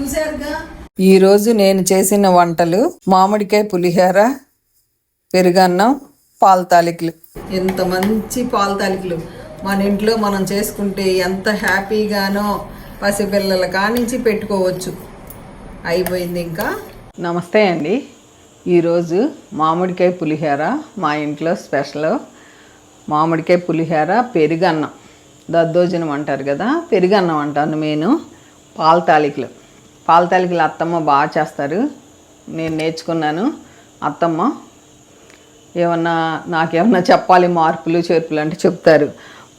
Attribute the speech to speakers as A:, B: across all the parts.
A: చూశారుగా?
B: ఈరోజు నేను చేసిన వంటలు మామిడికాయ పులిహోర పెరుగన్నం పాల తాలికలు. ఎంత మంచి పాల తాలికలు. మన ఇంట్లో మనం చేసుకుంటే ఎంత హ్యాపీగానో పసిపిల్లల కానించి పెట్టుకోవచ్చు. అయిపోయింది ఇంకా? నమస్తే అండి. ఈరోజు మామిడికాయ పులిహోర మా ఇంట్లో స్పెషల్. మామిడికాయ పులిహోర పెరుగన్నం. దద్దోజనం అంటారు కదా పెరుగన్నం అంటాను నేను. పాల తాలికలు. పాలతాలికలు అత్తమ్మ బాగా చేస్తారు. నేను నేర్చుకున్నాను. అత్తమ్మ ఏమన్నా నాకేమన్నా చెప్పాలి? మార్పులు చేర్పులు అంటే చెప్తారు.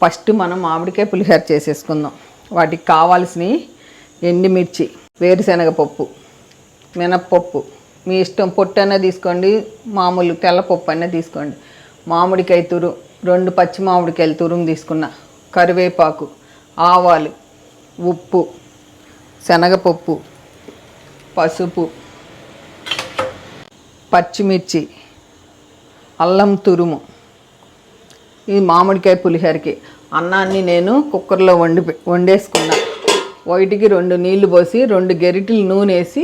B: ఫస్ట్ మనం మామిడికాయ పులిహోర చేసేసుకుందాం. వాటికి కావాల్సినవి ఎండుమిర్చి వేరుశనగ పప్పు మినప్పప్పు. మీ ఇష్టం పొట్టు అయినా తీసుకోండి మామూలు తెల్లపప్పు అయినా తీసుకోండి. మామిడికాయ తురు రెండు పచ్చి మామిడికాయలు తురుము తీసుకున్న. కరివేపాకు ఆవాలు ఉప్పు శనగపప్పు పసుపు పచ్చిమిర్చి అల్లం తురుము. ఈ మామిడికాయ పులిహోరకి అన్నాన్ని నేను కుక్కర్లో వండి వండేసుకున్నా. వైటికి రెండు నీళ్ళు పోసి రెండు గెరిటలు నూనె వేసి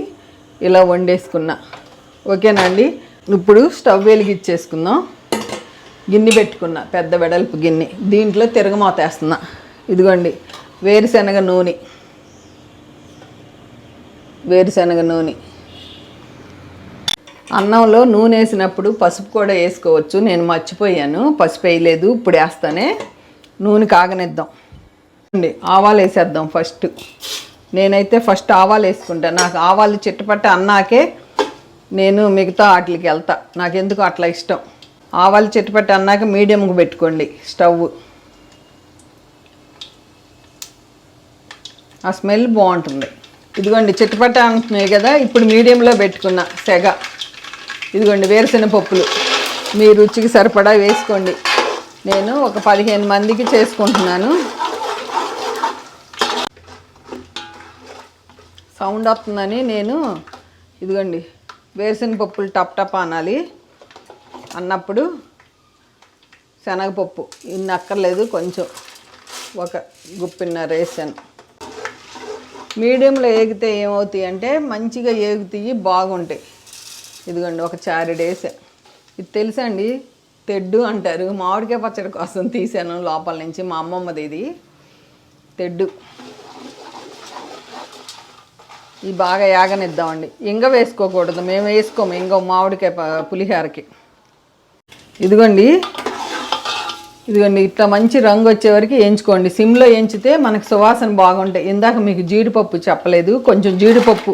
B: ఇలా వండేసుకున్నా. ఓకేనండి ఇప్పుడు స్టవ్ వెలిగిచ్చేసుకుందాం గిన్నె పెట్టుకున్నా పెద్ద వెడల్పు గిన్నె. దీంట్లో తిరగమాత వేస్తున్నా. ఇదిగోండి వేరుశనగ నూనె. వేరుశనగ నూనె. అన్నంలో నూనె వేసినప్పుడు పసుపు కూడా వేసుకోవచ్చు. నేను మర్చిపోయాను. పసుపు వేయలేదు. ఇప్పుడు వేస్తానే. నూనె కాగనిద్దాం. అండి ఆవాలు వేసేద్దాం ఫస్ట్. నేనైతే ఫస్ట్ ఆవాలు వేసుకుంటాను నాకు ఆవాలు చిట్టపట్ట అన్నాకే నేను మిగతా వాటికి వెళ్తా. నాకెందుకు అట్లా ఇష్టం? ఆవాలు చిట్టపట్ట అన్నాక మీడియంకి పెట్టుకోండి స్టవ్. ఆ స్మెల్ బాగుంటుంది. ఇదిగోండి చిట్టపట్ట అంటున్నాయి కదా ఇప్పుడు మీడియంలో పెట్టుకున్న సెగ. ఇదిగోండి వేరుశెనగ పప్పులు. మీ రుచికి సరిపడా వేసుకోండి. నేను ఒక పదిహేను మందికి చేసుకుంటున్నాను. సౌండ్ వస్తుందని నేను ఇదిగోండి వేరుశెనగ పప్పులు టప్ టప్ అనాలి. అన్నప్పుడు శనగపప్పు ఇన్ని అక్కర్లేదు కొంచెం ఒక గుప్పిన్నర వేసాను. మీడియంలో ఏగితే ఏమవుతాయి అంటే మంచిగా ఏగుతాయి బాగుంటాయి. ఇదిగోండి ఒక చారిడేసా ఇది తెలుసా అండి తెడ్డు అంటారు. మామిడికాయ పచ్చడి కోసం తీసాను లోపల నుంచి మా అమ్మమ్మది ఇది. తెడ్డు. ఇది బాగా యాగనిద్దామండి. ఇంగ వేసుకోకూడదు. మేము వేసుకోము. ఇంగ మామిడికాయ పులిహారకి పులిహోరకి. ఇదిగోండి ఇదిగోండి ఇట్లా మంచి రంగు వచ్చే వరకు వేయించుకోండి. సిమ్లో వేయించితే మనకు సువాసన బాగుంటాయి. ఇందాక మీకు జీడిపప్పు చెప్పలేదు కొంచెం జీడిపప్పు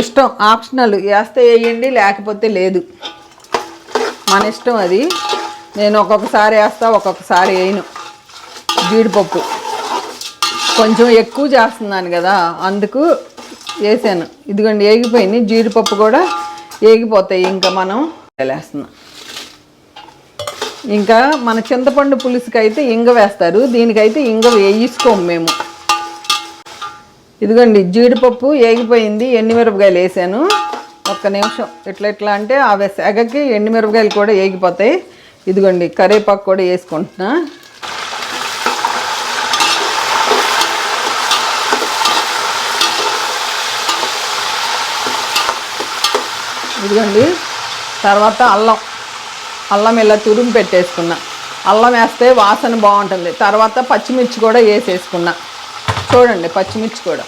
B: ఇష్టం ఆప్షనల్. వేస్తే వేయండి లేకపోతే లేదు. మన ఇష్టం అది. నేను ఒక్కొక్కసారి వేస్తా ఒక్కొక్కసారి వేయను. జీడిపప్పు. కొంచెం ఎక్కువ చేస్తున్నాను కదా అందుకు వేసాను. ఇదిగోండి ఏగిపోయింది జీడిపప్పు కూడా ఏగిపోతాయి ఇంకా మనం వేస్తున్నాం. ఇంకా మన చింతపండు పులుసుకి అయితే ఇంగ వేస్తారు. దీనికైతే ఇంగ వేయించుకోము మేము. ఇదిగోండి జీడిపప్పు ఏగిపోయింది. ఎండుమిరపకాయలు వేసాను. ఒక్క నిమిషం ఎట్లా ఎట్లా అంటే అవి సెగకి ఎండుమిరపకాయలు కూడా ఏగిపోతాయి. ఇదిగోండి కరివేపాకు కూడా వేసుకుంటున్నా. ఇదిగోండి తర్వాత అల్లం. అల్లం ఇలా తురుము పెట్టేసుకున్నా. అల్లం వేస్తే వాసన బాగుంటుంది. తర్వాత పచ్చిమిర్చి కూడా వేసేసుకున్నా. చూడండి పచ్చిమిర్చి కూడా.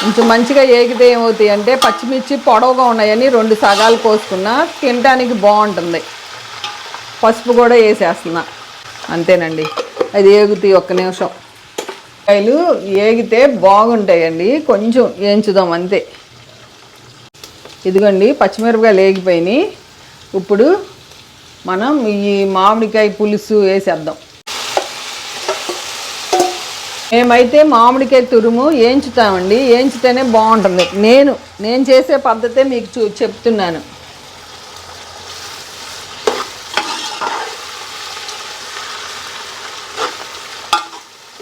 B: కొంచెం మంచిగా ఏగితే ఏమవుతాయి అంటే పచ్చిమిర్చి పొడవుగా ఉన్నాయని రెండు సగాలు కోసుకున్నా తినడానికి బాగుంటుంది. పసుపు కూడా వేసేస్తున్నా. అంతేనండి. అది ఏగుతాయి ఒక్క నిమిషం. కాయలు ఏగితే బాగుంటాయండి. కొంచెం వేయించుదాం అంతే. ఇదిగోండి పచ్చిమిరపకాయలు ఏగిపోయినాయి ఇప్పుడు మనం ఈ మామిడికాయ పులుసు వేసేద్దాం. మేమైతే మామిడికాయ తురుము వేయించుతామండి. వేయించితేనే బాగుంటుంది. నేను నేను చేసే పద్ధతే మీకు చూ చెప్తున్నాను.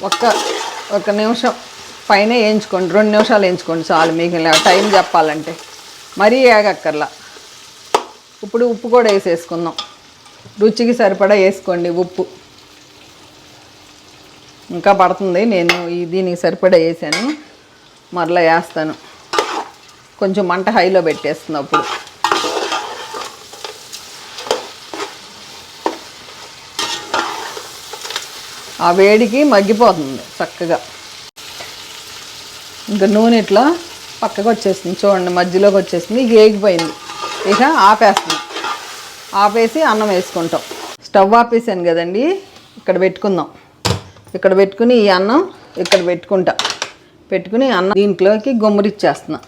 B: ఒక్క ఒక నిమిషం పైన వేయించుకోండి. రెండు నిమిషాలు వేయించుకోండి చాలు. మీకు టైం చెప్పాలంటే. మరీ ఏగక్కర్లా. ఇప్పుడు ఉప్పు కూడా వేసేసుకుందాం. రుచికి సరిపడా వేసుకోండి ఉప్పు. ఇంకా పడుతుంది. నేను ఈ దీనికి సరిపడా వేసాను. మరలా వేస్తాను. కొంచెం మంట హైలో పెట్టేస్తుంది అప్పుడు ఆ వేడికి మగ్గిపోతుంది చక్కగా. ఇంకా నూనె ఇట్లా పక్కకు వచ్చేసింది. చూడండి మధ్యలోకి వచ్చేసింది. ఇక ఏగిపోయింది. ఇక ఆపేస్తుంది ఆపేసి అన్నం వేసుకుంటాం. స్టవ్ ఆపేసాను కదండి. ఇక్కడ పెట్టుకుందాం. ఇక్కడ పెట్టుకుని ఈ అన్నం ఇక్కడ పెట్టుకుంటా. పెట్టుకుని అన్నం దీంట్లోకి గుమ్మరిచ్చేస్తున్నా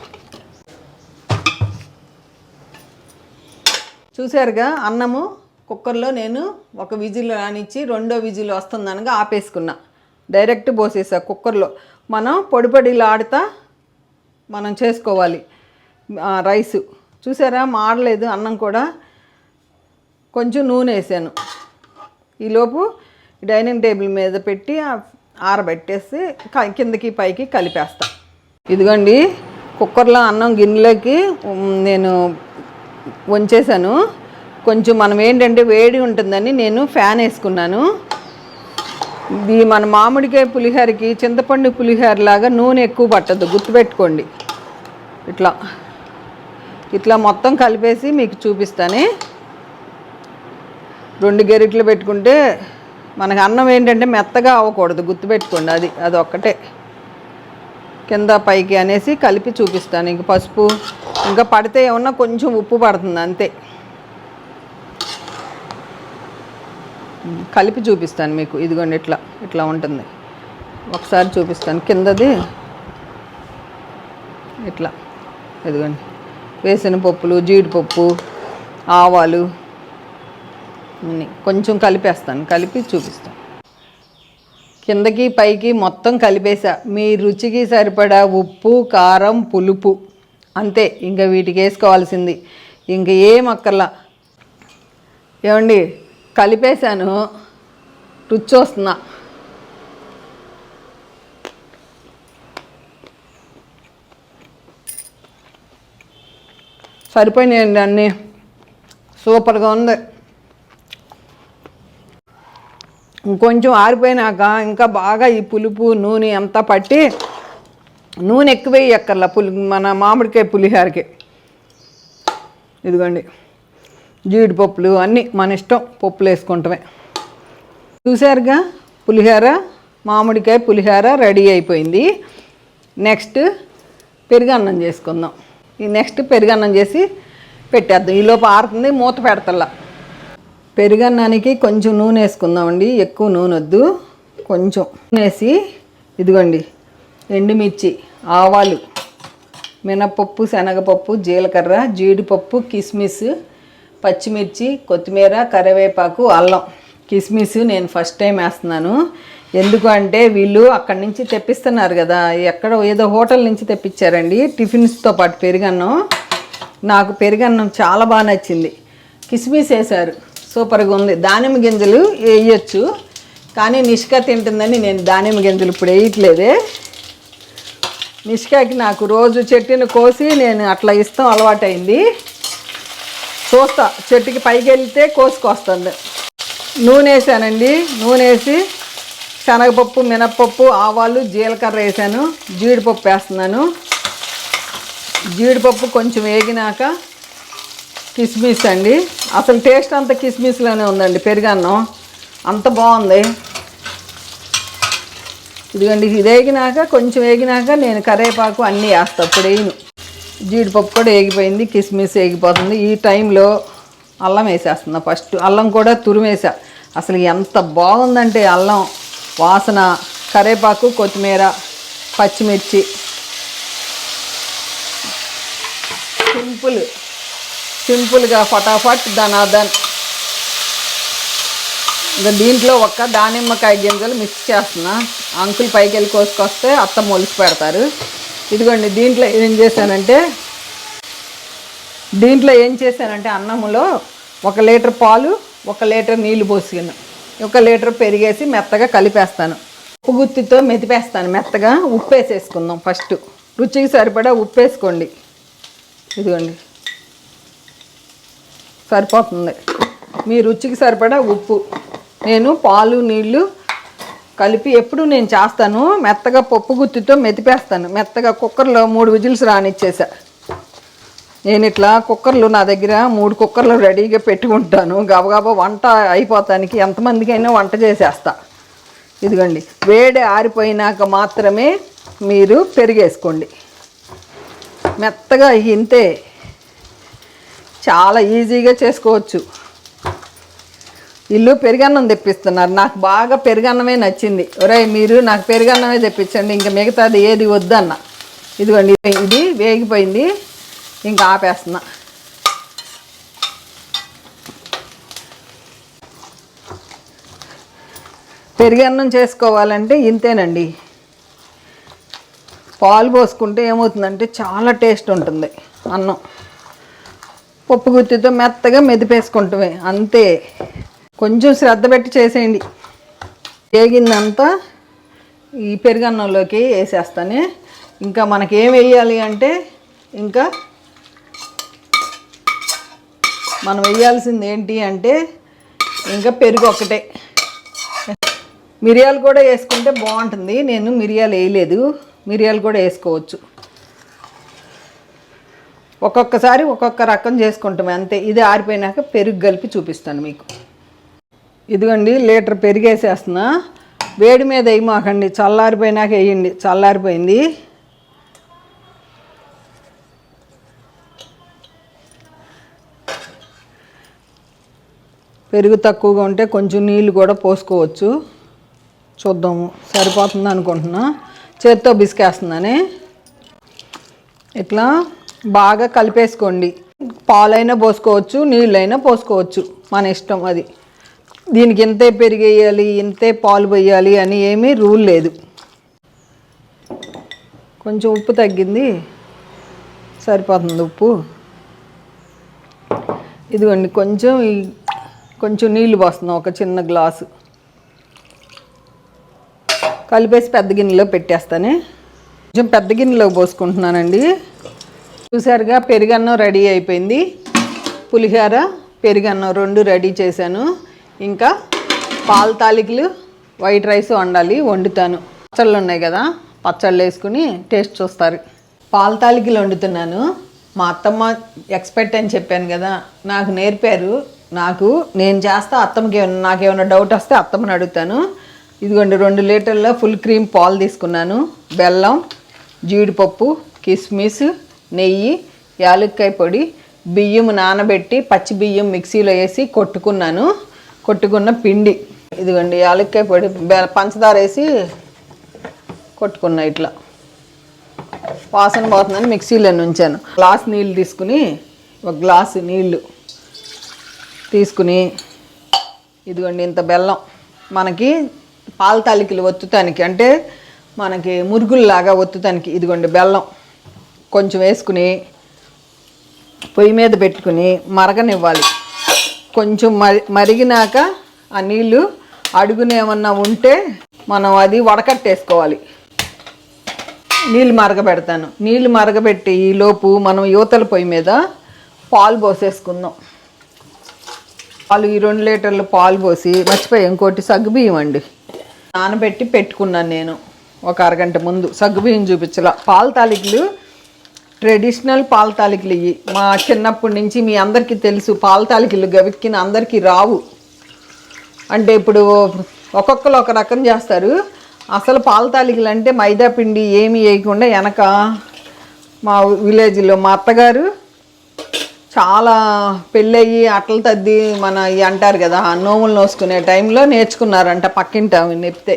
B: చూసారుగా అన్నము కుక్కర్లో నేను ఒక విజిల్ రానిచ్చి రెండో విజిల్ వస్తుందనగా ఆపేసుకున్నా. డైరెక్ట్ పోసేసా కుక్కర్లో. మనం పొడి పొడిలాడుతా మనం చేసుకోవాలి. రైసు. చూసారా? మాడలేదు. అన్నం కూడా కొంచెం నూనె వేసాను. ఈలోపు డైనింగ్ టేబుల్ మీద పెట్టి ఆరబెట్టేసి కిందకి పైకి కలిపేస్తా. ఇదిగోండి. కుక్కర్లో అన్నం గిన్నెలోకి నేను వంచేసాను కొంచెం మనం ఏంటంటే వేడి ఉంటుందని నేను ఫ్యాన్ వేసుకున్నాను. ఇది మన మామిడికాయ పులిహోరకి చింతపండు పులిహోర లాగా నూనె ఎక్కువ పట్టదు. గుర్తుపెట్టుకోండి. ఇట్లా. ఇట్లా మొత్తం కలిపేసి మీకు చూపిస్తాను. రెండు గెరిట్లు పెట్టుకుంటే మనకు అన్నం ఏంటంటే మెత్తగా అవ్వకూడదు గుర్తుపెట్టుకోండి అది అది ఒక్కటే. కింద పైకి అనేసి కలిపి చూపిస్తాను. ఇంక పసుపు ఇంకా పడితే ఏమన్నా కొంచెం ఉప్పు పడుతుంది అంతే. కలిపి చూపిస్తాను మీకు ఇదిగోండి ఇట్లా ఇట్లా ఉంటుంది. ఒకసారి చూపిస్తాను. కిందది ఇట్లా. ఇదిగోండి వేసిన పప్పులు జీడిపప్పు ఆవాలు అన్నీ కొంచెం కలిపేస్తాను. కలిపి చూపిస్తాను. కిందకి పైకి మొత్తం కలిపేసా. మీ రుచికి సరిపడా ఉప్పు కారం పులుపు. అంతే. ఇంకా వీటికి వేసుకోవాల్సింది. ఇంక ఏం అక్కర్లా. ఏమండి? కలిపేశాను. రుచి వస్తున్నా. సరిపోయినాయండి అన్నీ. సూపర్గా ఉంది. ఇంకొంచెం ఆరిపోయినాక ఇంకా బాగా ఈ పులుపు నూనె అంతా పట్టి నూనె ఎక్కువ వేయక్కర్లా పులి మన మామిడికాయ పులిహోరకి. ఇదిగోండి. జీడిపప్పులు అన్నీ మన ఇష్టం పప్పులు వేసుకుంటమే. చూసారుగా పులిహోర మామిడికాయ పులిహోర రెడీ అయిపోయింది. నెక్స్ట్ పెరుగన్నం చేసుకుందాం. ఈ నెక్స్ట్ పెరుగన్నం చేసి పెట్టేద్దాం. ఈలోపు ఆరుతుంది మూత పెడతల్లా. పెరుగన్నానికి కొంచెం నూనె వేసుకుందామండి. ఎక్కువ నూనె వద్దు. కొంచెం నూనె వేసి ఇదిగోండి ఎండుమిర్చి ఆవాలు మినపప్పు శనగపప్పు జీలకర్ర జీడిపప్పు కిస్మిస్ పచ్చిమిర్చి కొత్తిమీర కరివేపాకు అల్లం. కిస్మిస్ నేను ఫస్ట్ టైం వేస్తున్నాను. ఎందుకు అంటే వీళ్ళు అక్కడి నుంచి తెప్పిస్తున్నారు కదా. ఎక్కడ ఏదో హోటల్ నుంచి తెప్పించారండి. టిఫిన్స్తో పాటు పెరుగన్నం. నాకు పెరుగన్నం చాలా బాగా నచ్చింది. కిస్మిస్ వేశారు. సూపర్గా ఉంది. దానిమ్మ గింజలు వేయచ్చు. కానీ నిష్క తింటుందని నేను దానిమ్మ గింజలు ఇప్పుడు వేయట్లేదే. నిష్కాకి నాకు రోజు చెట్టుని కోసి నేను అట్లా ఇస్తాం అలవాటైంది. చూస్తా చెట్టుకి పైకి వెళ్తే కోసుకొస్తుంది నూనె వేసానండి. నూనె వేసి శనగపప్పు మినప్పప్పు ఆవాలు జీలకర్ర వేసాను. జీడిపప్పు వేస్తున్నాను. జీడిపప్పు కొంచెం వేగినాక కిస్మిస్ అండి. అసలు టేస్ట్ అంతా కిస్మిస్లోనే ఉందండి. పెరుగన్నం అంత బాగుంది. ఇదిగోండి ఇది వేగినాక కొంచెం వేగినాక నేను కరివేపాకు అన్నీ వేస్తాను అప్పుడు వేయను. జీడిపప్పు కూడా వేగిపోయింది. కిస్మిస్ వేగిపోతుంది. ఈ టైంలో అల్లం వేసేస్తున్నా. ఫస్ట్ అల్లం కూడా తురిమేసా. అసలు ఎంత బాగుందంటే అల్లం. వాసన కరివేపాకు కొత్తిమీర పచ్చిమిర్చి. సింపుల్. సింపుల్గా ఫటాఫట్ దనాదన్ ఇంకా దీంట్లో ఒక్క దానిమ్మకాయ గింజలు మిక్స్ చేస్తున్నా. అంకుల్ పైకి వెళ్ళి కోసుకొస్తే అత్త మొలిచి పెడతారు. ఇదిగోండి దీంట్లో ఏం చేశానంటే దీంట్లో ఏం చేశానంటే అన్నములో ఒక లీటర్ పాలు ఒక లీటర్ నీళ్ళు పోసుకున్నాను ఒక లీటర్ పెరిగేసి మెత్తగా కలిపేస్తాను. ఉప్పు గుత్తితో మెతిపేస్తాను మెత్తగా ఉప్పు వేసేసుకుందాం ఫస్ట్. రుచికి సరిపడా ఉప్పు వేసుకోండి ఇదిగోండి. సరిపోతుంది. మీ రుచికి సరిపడా ఉప్పు. నేను పాలు నీళ్ళు కలిపి ఎప్పుడు నేను చేస్తాను? మెత్తగా పప్పు గుత్తితో మెతిపేస్తాను మెత్తగా కుక్కర్లో మూడు విజిల్స్ రానిచ్చేసా. నేను ఇట్లా కుక్కర్లు నా దగ్గర మూడు కుక్కర్లు రెడీగా పెట్టుకుంటాను గబగబా వంట అయిపోతానికి ఎంతమందికైనా వంట చేసేస్తా. ఇదిగోండి వేడి ఆరిపోయినాక మాత్రమే మీరు పెరిగేసుకోండి. మెత్తగా ఇంతే చాలా ఈజీగా చేసుకోవచ్చు. ఇల్లు పెరుగన్నం తెప్పిస్తున్నారు. నాకు బాగా పెరుగన్నమే నచ్చింది. ఒరే మీరు నాకు పెరుగన్నమే తెప్పించండి. ఇంకా మిగతాది ఏది వద్దన్న. ఇదిగోండి ఇది వేగిపోయింది. ఇంకా ఆపేస్తున్నా. పెరిగన్నం చేసుకోవాలంటే ఇంతేనండి. పాలు పోసుకుంటే ఏమవుతుందంటే చాలా టేస్ట్ ఉంటుంది అన్నం. పప్పు గుత్తితో మెత్తగా మెదిపేసుకుంటామే అంతే. కొంచెం శ్రద్ధ పెట్టి చేసేయండి. వేగిందంతా ఈ పెరుగన్నంలోకి వేసేస్తానే. ఇంకా మనకి వేయాలి అంటే ఇంకా మనం వేయాల్సింది ఏంటి అంటే ఇంకా పెరుగు ఒకటే మిరియాలు కూడా వేసుకుంటే బాగుంటుంది. నేను మిరియాలు వేయలేదు. మిరియాలు కూడా వేసుకోవచ్చు. ఒక్కొక్కసారి ఒక్కొక్క రకం చేసుకుంటాం అంతే. ఇది ఆరిపోయినాక పెరుగు కలిపి చూపిస్తాను మీకు. ఇదిగోండి లీటర్ పెరుగు వేసేస్తున్నా. వేడి మీద వేయమాకండి. చల్లారిపోయినాక వేయండి. చల్లారిపోయింది. పెరుగు తక్కువగా ఉంటే కొంచెం నీళ్ళు కూడా పోసుకోవచ్చు. చూద్దాము సరిపోతుంది అనుకుంటున్నా. చేత్తో బిసికేస్తుందని ఇట్లా బాగా కలిపేసుకోండి. పాలైనా పోసుకోవచ్చు నీళ్ళైనా పోసుకోవచ్చు. మన ఇష్టం అది. దీనికి ఇంతే పెరిగేయాలి ఇంతే పాలు పోయాలి అని ఏమీ రూల్ లేదు. కొంచెం ఉప్పు తగ్గింది. సరిపోతుంది ఉప్పు. ఇదిగోండి కొంచెం కొంచెం నీళ్ళు పోస్తున్నాం ఒక చిన్న గ్లాసు. కలిపేసి పెద్ద గిన్నెలో పెట్టేస్తానే. కొంచెం పెద్ద గిన్నెలో పోసుకుంటున్నానండి. చూసారుగా పెరుగన్నం రెడీ అయిపోయింది. పులిహోర పెరుగన్నం రెండు రెడీ చేశాను. ఇంకా పాల తాలికలు వైట్ రైస్ వండాలి వండుతాను. పచ్చళ్ళు ఉన్నాయి కదా పచ్చళ్ళు వేసుకుని టేస్ట్ చూస్తారు. పాల తాలికలు వండుతున్నాను. మా అత్తమ్మ ఎక్స్పర్ట్ అని చెప్పాను కదా నాకు నేర్పారు. నాకు నేను చేస్తా అత్తమ్మకి ఏమన్నా నాకేమైనా డౌట్ వస్తే అత్తమ్మని అడుగుతాను. ఇదిగోండి రెండు లీటర్ల ఫుల్ క్రీమ్ పాలు తీసుకున్నాను. బెల్లం జీడిపప్పు కిస్మిస్ నెయ్యి యాలక్కాయ పొడి బియ్యం నానబెట్టి పచ్చి బియ్యం మిక్సీలో వేసి కొట్టుకున్నాను. కొట్టుకున్న పిండి. ఇదిగోండి యాలక్కాయ పొడి బె- పంచదార వేసి కొట్టుకున్నా ఇట్లా. వాసన పోతుందని మిక్సీలో ఉంచాను గ్లాస్ నీళ్ళు తీసుకుని ఒక గ్లాసు నీళ్ళు. తీసుకుని ఇదిగోండి ఇంత బెల్లం. మనకి పాల తాలికలు ఒత్తుతానికి అంటే మనకి మురుగుల్లాగా ఒత్తుతానికి ఇదిగోండి బెల్లం. కొంచెం వేసుకుని పొయ్యి మీద పెట్టుకుని మరగనివ్వాలి. కొంచెం మరి మరిగినాక ఆ నీళ్ళు అడుగునేమన్నా ఉంటే మనం అది వడకట్టేసుకోవాలి. నీళ్ళు మరగబెడతాను. నీళ్ళు మరగబెట్టి ఈలోపు లోపు మనం యువతల పొయ్యి మీద పాలు పోసేసుకుందాం. పాలు ఈ రెండు లీటర్లు పాలు పోసి మర్చిపోయి. ఇంకోటి సగ్గుబియ్యం అండి. నానబెట్టి పెట్టుకున్నాను నేను ఒక అరగంట ముందు. సగ్గుబియ్యం చూపించాల. పాల తాలికలు ట్రెడిషనల్ పాల తాలికలు ఇవి మా చిన్నప్పటి నుంచి మీ అందరికీ తెలుసు పాల తాలికలు గవిక్కిన అందరికీ రావు. అంటే ఇప్పుడు ఒక్కొక్కరు ఒక రకం చేస్తారు. అసలు పాల తాలికలు అంటే మైదా పిండి ఏమి వేయకుండా వెనక మా విలేజ్లో మా అత్తగారు చాలా పెళ్ళయ్యి అట్ల తద్ది మన అంటారు కదా ఆ నోములు నోసుకునే టైంలో నేర్చుకున్నారంట పక్కింటి ఆమె నెప్తే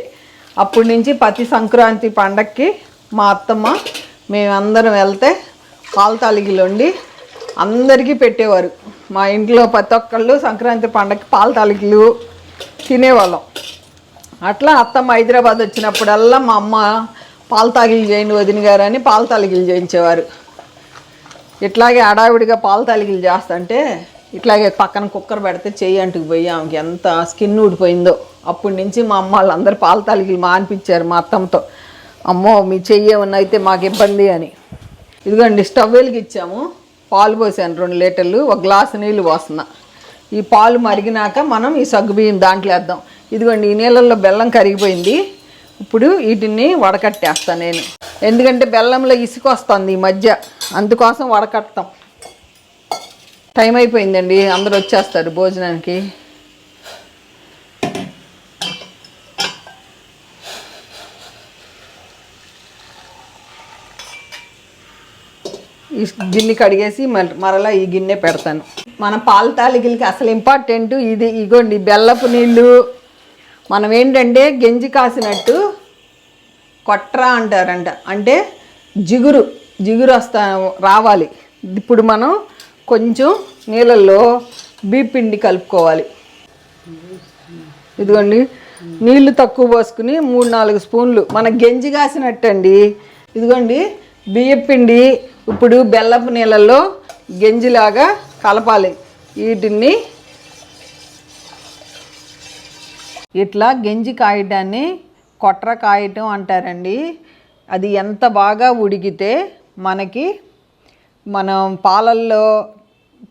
B: అప్పటి నుంచి ప్రతి సంక్రాంతి పండక్కి మా అత్తమ్మ మేమందరం వెళ్తే పాల తాలికలు అందరికీ పెట్టేవారు. మా ఇంట్లో ప్రతి ఒక్కళ్ళు సంక్రాంతి పండగకి పాల తినేవాళ్ళం. అట్లా అత్తమ్మ హైదరాబాద్ వచ్చినప్పుడల్లా మా అమ్మ పాల తాగిలు చేయండి వదిన గారు అని పాల చేయించేవారు. ఇట్లాగే అడావిడిగా పాల తాలికలు చేస్తుంటే ఇట్లాగే పక్కన కుక్కర్ పెడితే చెయ్యి అంటుకు పోయి ఆమెకి ఎంత స్కిన్ ఊడిపోయిందో. అప్పటి నుంచి మా అమ్మ వాళ్ళందరూ పాల తాలికలు మానిపించారు మా అత్తమ్మతో. అమ్మో మీ చెయ్యి ఏమన్నా అయితే మాకు ఇబ్బంది అని. ఇదిగోండి స్టవ్ వెలిగిచ్చాము. పాలు పోసాను రెండు లీటర్లు ఒక గ్లాసు నీళ్ళు పోస్తున్నా. ఈ పాలు మరిగినాక మనం ఈ సగ్గుబియ్యం దాంట్లో వేద్దాం. ఇదిగోండి ఈ నీళ్ళల్లో బెల్లం కరిగిపోయింది. ఇప్పుడు వీటిని వడకట్టేస్తాను నేను. ఎందుకంటే బెల్లంలో ఇసుక వస్తుంది ఈ మధ్య. అందుకోసం వడకడతాం టైం అయిపోయిందండి అందరూ వచ్చేస్తారు భోజనానికి. ఈ గిన్నె కడిగేసి మరలా ఈ గిన్నె పెడతాను. మన పాల తాలికలకి అసలు ఇంపార్టెంట్ ఇది. ఇగోండి బెల్లపు నీళ్ళు. మనం ఏంటంటే గెంజి కాసినట్టు కొట్రా అంటారంట. అంటే జిగురు జిగురు వస్తా రావాలి. ఇప్పుడు మనం కొంచెం నీళ్ళల్లో బీపిండి కలుపుకోవాలి. ఇదిగోండి. నీళ్ళు తక్కువ పోసుకుని మూడు నాలుగు స్పూన్లు. మన గెంజి కాసినట్టండి. ఇదిగోండి. బియ్యం పిండి ఇప్పుడు బెల్లపు నీళ్ళల్లో గెంజిలాగా కలపాలి. వీటిని ఇట్లా గెంజి కాయటాన్ని కొట్ర కాయటం అంటారండి. అది ఎంత బాగా ఉడికితే మనకి మనం పాలల్లో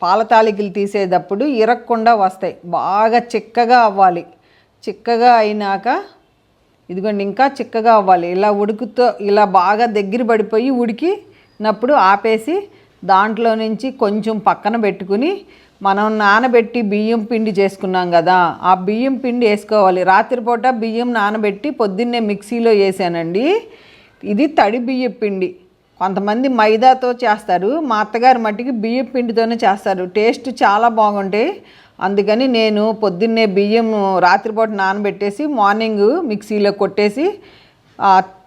B: పాల తాలికలు తీసేటప్పుడు ఇరక్కుండా వస్తాయి. బాగా చిక్కగా అవ్వాలి. చిక్కగా అయినాక ఇదిగోండి ఇంకా చిక్కగా అవ్వాలి. ఇలా ఉడుకుతో ఇలా బాగా దగ్గర పడిపోయి ఉడికినప్పుడు ఆపేసి దాంట్లో నుంచి కొంచెం పక్కన పెట్టుకుని మనం నానబెట్టి బియ్యం పిండి చేసుకున్నాం కదా ఆ బియ్యం పిండి వేసుకోవాలి. రాత్రిపూట బియ్యం నానబెట్టి పొద్దున్నే మిక్సీలో వేసానండి. ఇది తడి బియ్యం పిండి. కొంతమంది మైదాతో చేస్తారు మా అత్తగారు మట్టికి బియ్యం పిండితోనే చేస్తారు. టేస్ట్ చాలా బాగుంటాయి అందుకని నేను పొద్దున్నే బియ్యం రాత్రిపూట నానబెట్టేసి మార్నింగ్ మిక్సీలో కొట్టేసి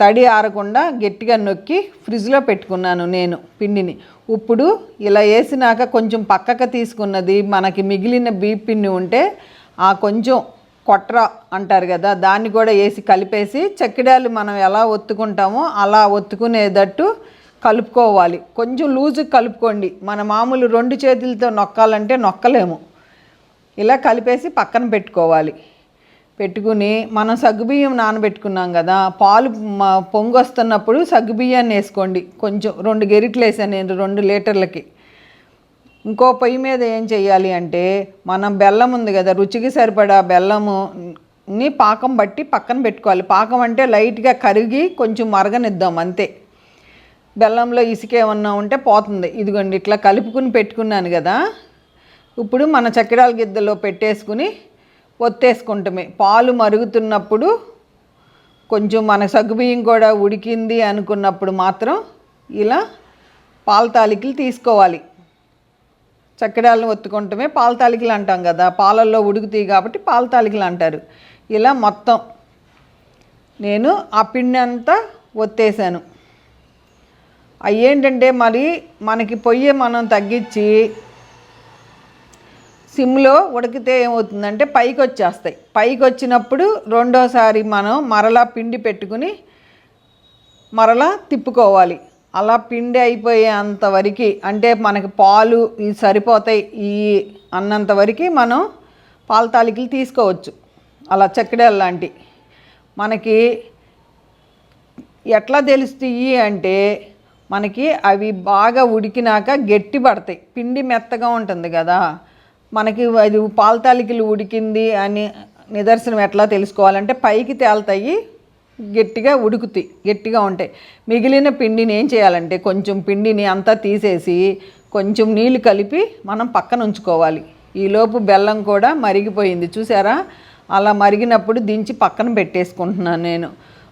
B: తడి ఆరకుండా గట్టిగా నొక్కి ఫ్రిడ్జ్లో పెట్టుకున్నాను నేను పిండిని. ఇప్పుడు ఇలా వేసినాక కొంచెం పక్కకు తీసుకున్నది మనకి మిగిలిన బీ ఉంటే ఆ కొంచెం కొట్ర అంటారు కదా దాన్ని కూడా వేసి కలిపేసి చక్కెడాలు మనం ఎలా ఒత్తుకుంటామో అలా ఒత్తుకునేటట్టు కలుపుకోవాలి. కొంచెం లూజు కలుపుకోండి. మన మామూలు రెండు చేతులతో నొక్కాలంటే నొక్కలేము. ఇలా కలిపేసి పక్కన పెట్టుకోవాలి. పెట్టుకుని మనం సగ్గుబియ్యం నానబెట్టుకున్నాం కదా పాలు పొంగొస్తున్నప్పుడు పొంగు వస్తున్నప్పుడు సగ్గుబియ్యాన్ని వేసుకోండి. కొంచెం రెండు గెరిట్లు వేసాను నేను రెండు లీటర్లకి. ఇంకో పొయ్యి మీద ఏం చేయాలి అంటే మనం బెల్లం ఉంది కదా రుచికి సరిపడా బెల్లముని పాకం బట్టి పక్కన పెట్టుకోవాలి. పాకం అంటే లైట్గా కరిగి కొంచెం మరగనిద్దాం అంతే. బెల్లంలో ఇసుక ఏమన్నా ఉంటే పోతుంది. ఇదిగోండి ఇట్లా కలుపుకుని పెట్టుకున్నాను కదా. ఇప్పుడు మన చక్కెరాల గిద్దలో పెట్టేసుకుని ఒత్తేసుకుంటమే. పాలు మరుగుతున్నప్పుడు కొంచెం మన సగ్గుబియ్యం కూడా ఉడికింది అనుకున్నప్పుడు మాత్రం ఇలా పాల తాలికలు తీసుకోవాలి. చక్కెడాలను ఒత్తుకుంటమే. పాల తాలికలు అంటాం కదా పాలల్లో ఉడుకుతాయి కాబట్టి పాల తాలికలు అంటారు. ఇలా మొత్తం నేను ఆ పిండి అంతా ఒత్తేసాను. అవి ఏంటంటే మరి మనకి పొయ్యి మనం తగ్గించి సిమ్లో ఉడికితే ఏమవుతుందంటే పైకి వచ్చేస్తాయి పైకి వచ్చినప్పుడు రెండోసారి మనం మరలా పిండి పెట్టుకుని మరలా తిప్పుకోవాలి. అలా పిండి అయిపోయేంత వరకు అంటే మనకి పాలు ఇవి సరిపోతాయి ఈ అన్నంతవరకు మనం పాల తాలికలు తీసుకోవచ్చు. అలా చక్కెడ లాంటి. మనకి ఎట్లా తెలుస్తాయి అంటే మనకి అవి బాగా ఉడికినాక గట్టి పడతాయి. పిండి మెత్తగా ఉంటుంది కదా. మనకి అది పాలతాలికలు ఉడికింది అని నిదర్శనం ఎట్లా తెలుసుకోవాలంటే పైకి తేలుతాయి గట్టిగా ఉడుకుతాయి గట్టిగా ఉంటాయి. మిగిలిన పిండిని ఏం చేయాలంటే కొంచెం పిండిని అంతా తీసేసి కొంచెం నీళ్ళు కలిపి మనం పక్కన ఉంచుకోవాలి. ఈలోపు బెల్లం కూడా మరిగిపోయింది చూసారా? అలా మరిగినప్పుడు దించి పక్కన పెట్టేసుకుంటున్నాను నేను.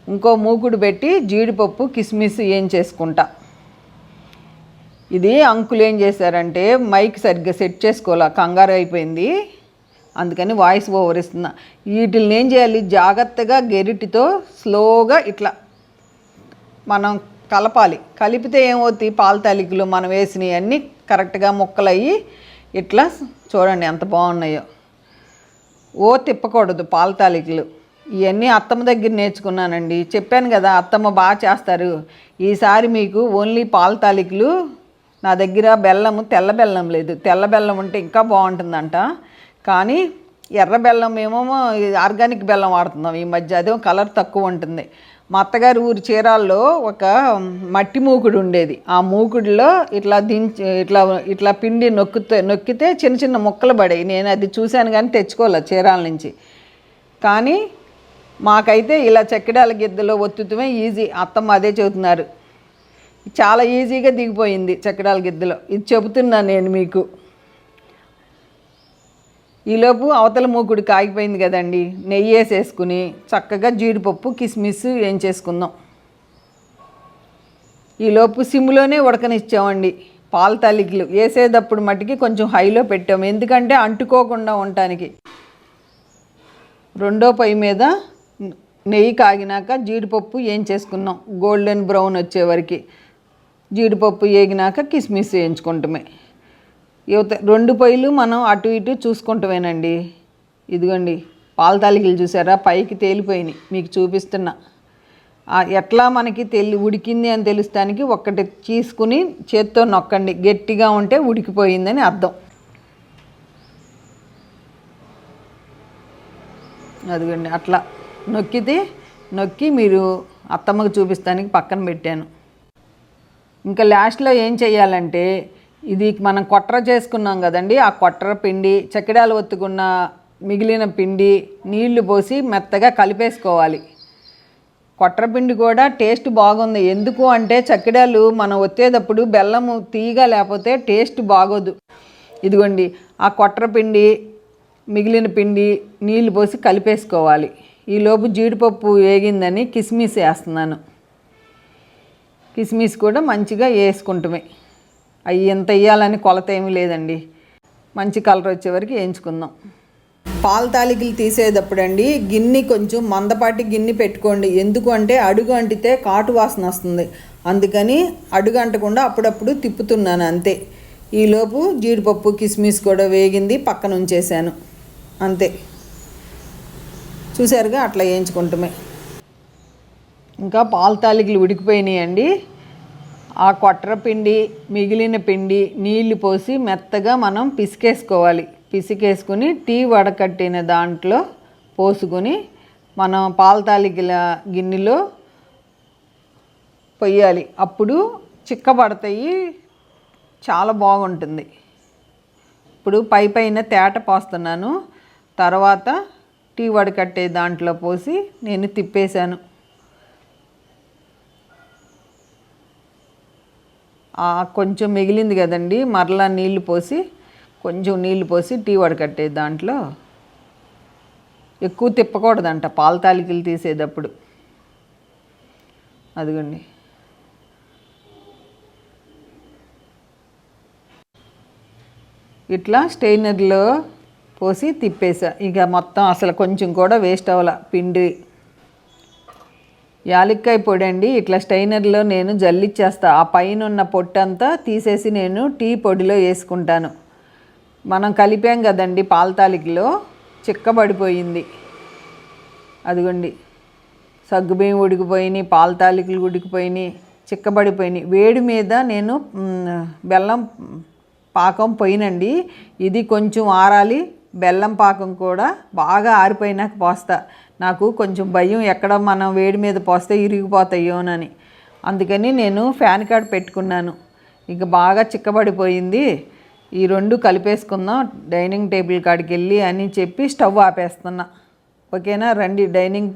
B: ఇంకో మూకుడు పెట్టి జీడిపప్పు కిస్మిస్ ఏం చేసుకుంటా. ఇది అంకులు ఏం చేశారంటే మైక్ సరిగ్గా సెట్ చేసుకోవాలా కంగారు అయిపోయింది. అందుకని వాయిస్ ఓవర్ ఇస్తున్నా. వీటిని ఏం చేయాలి? జాగ్రత్తగా గెరిటితో స్లోగా ఇట్లా మనం కలపాలి. కలిపితే ఏమవుతాయి పాల తాలికలు మనం వేసినవి అన్నీ కరెక్ట్గా ముక్కలు అయ్యి ఇట్లా చూడండి ఎంత బాగున్నాయో. ఓ తిప్పకూడదు పాల తాలికలు. ఇవన్నీ అత్తమ్మ దగ్గర నేర్చుకున్నానండి. చెప్పాను కదా అత్తమ్మ బాగా చేస్తారు. ఈసారి మీకు ఓన్లీ పాల తాలికలు నా దగ్గర బెల్లము తెల్ల బెల్లం లేదు. తెల్ల బెల్లం ఉంటే ఇంకా బాగుంటుందంట. కానీ ఎర్ర బెల్లం ఏమో ఆర్గానిక్ బెల్లం వాడుతున్నాం ఈ మధ్య. అదే కలర్ తక్కువ ఉంటుంది. మా అత్తగారి ఊరి చీరాల్లో ఒక మట్టి మూకుడు ఉండేది. ఆ మూకుడులో ఇట్లా దించి ఇట్లా ఇట్లా పిండి నొక్కితే నొక్కితే చిన్న చిన్న ముక్కలు పడాయి. నేను అది చూశాను కానీ తెచ్చుకోలే చీరాల నుంచి. కానీ మాకైతే ఇలా చెక్కడాల గిద్దలో ఒత్తుతమే ఈజీ. అత్తమ్మ అదే చెబుతున్నారు. చాలా ఈజీగా దిగిపోయింది చక్రాల గిద్దలో. ఇది చెబుతున్నాను నేను మీకు. ఈలోపు అవతల మూకుడు కాగిపోయింది కదండి. నెయ్యి వేసేసుకుని చక్కగా జీడిపప్పు కిస్మిస్ ఏం చేసుకుందాం. ఈలోపు సిమ్లోనే ఉడకనిచ్చామండి. పాల తల్లికలు వేసేటప్పుడు మట్టికి కొంచెం హైలో పెట్టాము. ఎందుకంటే అంటుకోకుండా ఉండటానికి. రెండో పొయ్యి మీద నెయ్యి కాగినాక జీడిపప్పు ఏం చేసుకున్నాం. గోల్డెన్ బ్రౌన్ వచ్చేవరకు జీడిపప్పు వేగినాక కిస్మిస్ వేయించుకుంటమే. యువత రెండు పొయ్యిలు మనం అటు ఇటు చూసుకుంటమేనండి. ఇదిగోండి పాల తాలికలు చూసారా? పైకి తేలిపోయినాయి. మీకు చూపిస్తున్నా. ఎట్లా మనకి తెలి ఉడికింది అని తెలుస్తానికి ఒక్కటి తీసుకుని చేత్తో నొక్కండి. గట్టిగా ఉంటే ఉడికిపోయిందని అర్థం. అదిగోండి అట్లా నొక్కితే నొక్కి మీరు అత్తమ్మకు చూపిస్తానికి పక్కన పెట్టాను. ఇంకా లాస్ట్లో ఏం చేయాలంటే ఇది మనం కొట్ర చేసుకున్నాం కదండి ఆ కొట్ర పిండి చక్కెడాలు ఒత్తుకున్న మిగిలిన పిండి నీళ్ళు పోసి మెత్తగా కలిపేసుకోవాలి. కొట్ర పిండి కూడా టేస్ట్ బాగుంది. ఎందుకు అంటే చక్కెడాలు మనం ఒత్తేటప్పుడు బెల్లము తీయగా లేకపోతే టేస్ట్ బాగోదు. ఇదిగోండి ఆ కొట్ర పిండి మిగిలిన పిండి నీళ్ళు పోసి కలిపేసుకోవాలి. ఈలోపు జీడిపప్పు వేగిందని కిస్మిస్ వేస్తున్నాను. కిస్మిస్ కూడా మంచిగా వేసుకుంటామే. అవి ఎంత వేయాలని కొలత ఏమీ లేదండి. మంచి కలర్ వచ్చే వరకు వేయించుకుందాం. పాల తాలికలు తీసేటప్పుడు అండి గిన్నె కొంచెం మందపాటి గిన్నె పెట్టుకోండి. ఎందుకు అంటే అడుగు అంటితే కాటు వాసన వస్తుంది. అందుకని అడుగు అంటకుండా అప్పుడప్పుడు తిప్పుతున్నాను అంతే. ఈలోపు జీడిపప్పు కిస్మిస్ కూడా వేగింది పక్కన ఉంచేసాను అంతే. చూసారుగా అట్లా వేయించుకుంటామే. ఇంకా పాల తాలికలు ఉడికిపోయినాయండి. ఆ కొట్ర పిండి మిగిలిన పిండి నీళ్ళు పోసి మెత్తగా మనం పిసికేసుకోవాలి. పిసికేసుకుని టీ వడకట్టిన దాంట్లో పోసుకొని మనం పాల తాలికల గిన్నెలో పొయ్యాలి. అప్పుడు చిక్కబడతాయి చాలా బాగుంటుంది. ఇప్పుడు పై పైన తేట పోస్తున్నాను. తర్వాత టీ వడకట్టే దాంట్లో పోసి నేను తిప్పేశాను. కొంచెం మిగిలింది కదండి మరలా నీళ్ళు పోసి కొంచెం నీళ్ళు పోసి టీ వడకట్టే దాంట్లో. ఎక్కువ తిప్పకూడదంట పాల తాలికలు తీసేటప్పుడు. అదిగోండి. ఇట్లా స్టెయినర్లో పోసి తిప్పేసా. ఇక మొత్తం అసలు కొంచెం కూడా వేస్ట్ అవ్వాల పిండి. యాలక్కాయ పొడి అండి ఇట్లా స్టైనర్లో నేను జల్లిచ్చేస్తా. ఆ పైన ఉన్న పొట్టంతా తీసేసి నేను టీ పొడిలో వేసుకుంటాను. మనం కలిపాం కదండి పాలతాలికలో చిక్కబడిపోయింది అదిగోండి. సగ్గుబియ్యం ఉడికిపోయినాయి పాలతాలికలు ఉడికిపోయినాయి చిక్కబడిపోయినాయి వేడి మీద నేను బెల్లం పాకం పోయినండి. ఇది కొంచెం ఆరాలి. బెల్లం పాకం కూడా బాగా ఆరిపోయినాక పోస్తా. నాకు కొంచెం భయం ఎక్కడ మనం వేడి మీద పోస్తే ఇరిగిపోతాయోనని అందుకని నేను ఫ్యాన్ కాడ పెట్టుకున్నాను. ఇక బాగా చిక్కబడిపోయింది. ఈ రెండు కలిపేసుకుందాం డైనింగ్ టేబుల్ కాడికి వెళ్ళి అని చెప్పి స్టవ్ ఆపేస్తున్నా. ఓకేనా? రండి డైనింగ్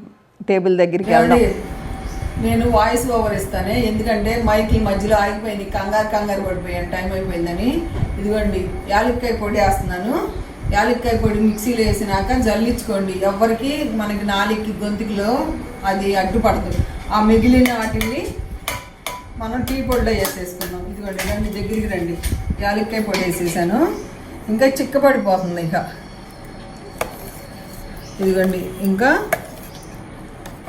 B: టేబుల్ దగ్గరికి వెళ్దాం. నేను వాయిస్ ఓవర్ ఇస్తానే ఎందుకంటే మైక్ మధ్యలో ఆగిపోయింది. కంగారు కంగారు పడిపోయాను. టైం అయిపోయిందని. ఇదిగోండి యాలక్కాయ పొడి వేస్తున్నాను. యాలక్కాయ పొడి మిక్సీలో వేసినాక జల్లించుకోండి. ఎవరికి మనకి నాలుగు గొంతుకులో అది అడ్డుపడుతుంది ఆ మిగిలిన వాటిని మనం టీ పొడిలో వేసేసుకున్నాం ఇదిగోండి రండి దగ్గరికి రండి. యాలక్కాయ పొడి వేసేసాను. ఇంకా చిక్కపడిపోతుంది ఇక. ఇదిగోండి ఇంకా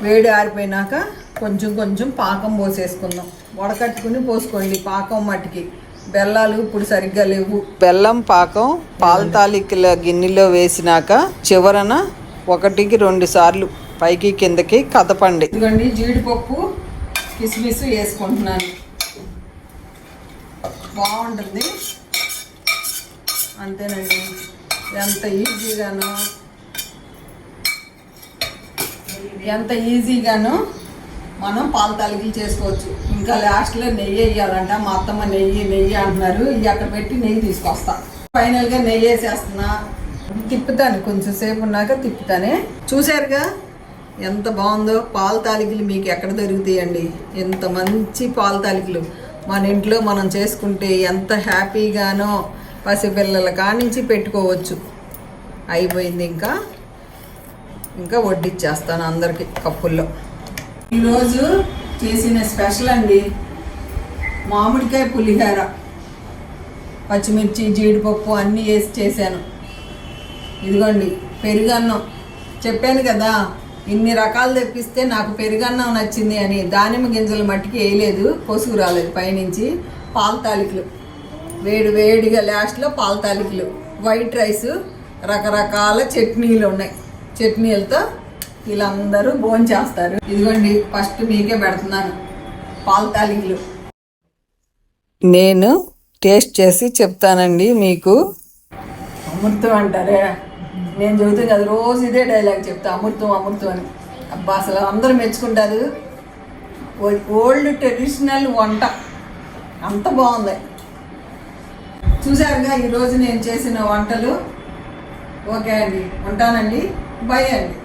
B: వేడి ఆరిపోయినాక కొంచెం కొంచెం పాకం పోసేసుకుందాం. వడకట్టుకుని పోసుకోండి పాకం మట్టికి. బెల్లాలు ఇప్పుడు సరిగ్గా లేవు. బెల్లం పాకం పాల తాలికల గిన్నెలో వేసినాక చివరన ఒకటికి రెండు సార్లు పైకి కిందకి కదపండి. ఇదిగోండి జీడిపప్పు కిస్మిస్ వేసుకుంటున్నాను. బాగుంటుంది. అంతేనండి. ఎంత ఈజీగానో. ఎంత ఈజీగాను మనం పాల తాలికలు చేసుకోవచ్చు. ఇంకా లాస్ట్లో నెయ్యి వేయాలంట. మా అత్తమ్మ నెయ్యి నెయ్యి అంటున్నారు. ఇవి అక్కడ పెట్టి నెయ్యి తీసుకొస్తా. ఫైనల్గా నెయ్యి వేసేస్తున్నా. తిప్పుతాను. కొంచెం సేపు ఉన్నాక తిప్పుతానే. చూసారుగా ఎంత బాగుందో. పాల తాలికలు మీకు ఎక్కడ దొరుకుతాయండి? ఎంత మంచి పాల తాలికలు. మన ఇంట్లో మనం చేసుకుంటే ఎంత హ్యాపీగానో పసిపిల్లల కానించి పెట్టుకోవచ్చు. అయిపోయింది ఇంకా. ఇంకా వడ్డిచ్చేస్తాను అందరికి కప్పుల్లో. ఈరోజు చేసిన స్పెషల్ అండి. మామిడికాయ పులిహోర పచ్చిమిర్చి జీడిపప్పు అన్నీ వేసి చేశాను. ఇదిగోండి పెరుగన్నం. చెప్పాను కదా ఇన్ని రకాలు తెప్పిస్తే నాకు పెరుగన్నం నచ్చింది అని. దానిమ్మ గింజలు మట్టికి వేయలేదు పొసుగు రాలేదు పైనుంచి. పాల తాలికలు. వేడి వేడిగా లాస్ట్లో పాల తాలికలు. వైట్ రైస్ రకరకాల చట్నీలు ఉన్నాయి. చట్నీలతో వీళ్ళందరూ భోజనం చేస్తారు. ఇదిగోండి ఫస్ట్ మీకే పెడుతున్నాను. పాల తాలికలు నేను టేస్ట్ చేసి చెప్తానండి మీకు. అమృతం అంటారే? నేను చెబుతాను కదా రోజు ఇదే డైలాగ్ చెప్తా అమృతం అమృతం అని. అబ్బా అసలు అందరూ మెచ్చుకుంటారు. ఓల్డ్ ట్రెడిషనల్ వంట. అంత బాగుంది. చూసారుగా ఈరోజు నేను చేసిన వంటలు. ఓకే అండి ఉంటానండి. బాయ్ అండి.